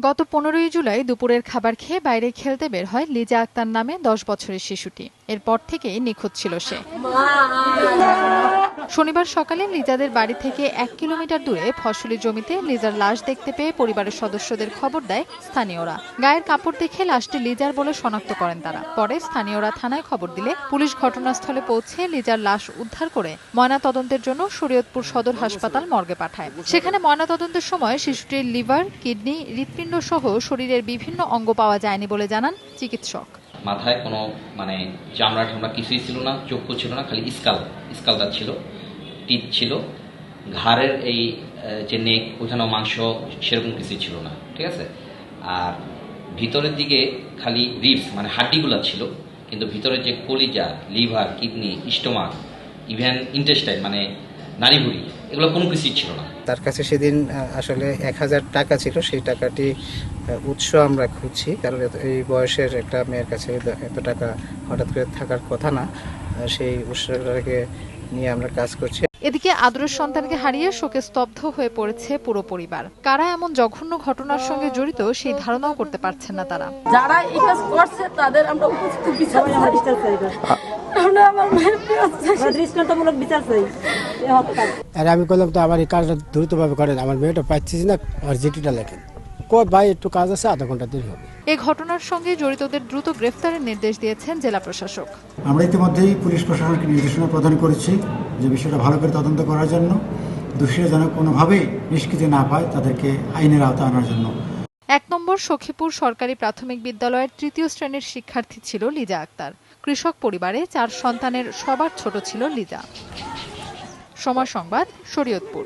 গত পনেরোই জুলাই দুপুরের খাবার খেয়ে বাইরে খেলতে বের হয় লিজা আক্তার নামে দশ বছরের শিশুটি। এরপর থেকেই নিখোঁজ ছিল সে। শনিবার সকালে লিজাদের বাড়ি থেকে এক কিলোমিটার দূরে ফসলি জমিতে লিজার লাশ দেখতে পেয়ে পরিবারের সদস্যদের খবর দেয় স্থানীয়রা। গায়ের কাপড় দেখে লাশটি লিজার বলে শনাক্ত করেন তারা। পরে স্থানীয়রা থানায় খবর দিলে পুলিশ ঘটনাস্থলে পৌঁছে লিজার লাশ উদ্ধার করে ময়না তদন্তের জন্য শরীয়তপুর সদর হাসপাতাল মর্গে পাঠায়। সেখানে ময়না তদন্তের সময় শিশুটির লিভার, কিডনি, হৃৎপিণ্ড সহ শরীরের বিভিন্ন অঙ্গ পাওয়া যায়নি বলে জানান চিকিৎসক। মাথায় কোনো মানে চামড়া টামড়া কিছুই ছিল না, চক্ষু ছিল না, খালি স্কাল, স্কালটা ছিল, টিপ ছিল। ঘাড়ের এই যে নেক ওখানেও মাংস, সেরকম কিছুই ছিল না, ঠিক আছে? আর ভিতরের দিকে খালি রিবস মানে হাড্ডিগুলো ছিল, কিন্তু ভিতরের যে কলিজা, liver, kidney, stomach even intestine মানে নাড়িভুড়ি এগুলো কোনো কিছুই ছিল না। তার কাছে সেদিন আসলে এক হাজার টাকা ছিল, সেই টাকাটি উৎস আমরা খুঁজছি, কারণ এই বয়সের একটা মেয়ের কাছে এত- টাকা হঠাৎ করে থাকার কথা না। সেই উৎসটাকে নিয়ে আমরা কাজ করছি। এদিকে আদরের সন্তানকে হারিয়ে শোকে স্তব্ধ হয়ে পড়েছে পুরো পরিবার। কারা এমন জঘন্য ঘটনার সঙ্গে জড়িত সেই ধারণাও করতে পারছেন না তারা। যারা এই কাজ করছে তাদের আমরা উপযুক্ত বিচার চাই। বিচার চাই আমরা আমার মায়ের প্রিয় দৃষ্টান্তমূলক বিচার চাই। এ হত্যা আর আমি বললাম তো আমার এই কাজটা দ্রুতভাবে করেন আমার মেয়েটা পাচ্ছিস না আর জিটিটা লেখেন। কয় ভাই একটু কাজ আছে আধা ঘণ্টা দেরি হবে। এই ঘটনার সঙ্গে জড়িতদের দ্রুত গ্রেফতারের নির্দেশ দিয়েছেন জেলা প্রশাসক। আমরা ইতিমধ্যেই পুলিশ প্রশাসনকে নির্দেশনা প্রদান করেছি যে বিষয়টা ভালো করে তদন্ত করার জন্য দোষীরা যেন কোনোভাবেই নিষ্কৃতি না পায় তাদেরকে আইনের আওতা আনার জন্য। এক নম্বর সখীপুর সরকারি প্রাথমিক বিদ্যালয়ের তৃতীয় শ্রেণির শিক্ষার্থী ছিল লিজা আক্তার। কৃষক পরিবারে চার সন্তানের সবার ছোট ছিল লিজা। সময় সংবাদ শরীয়তপুর।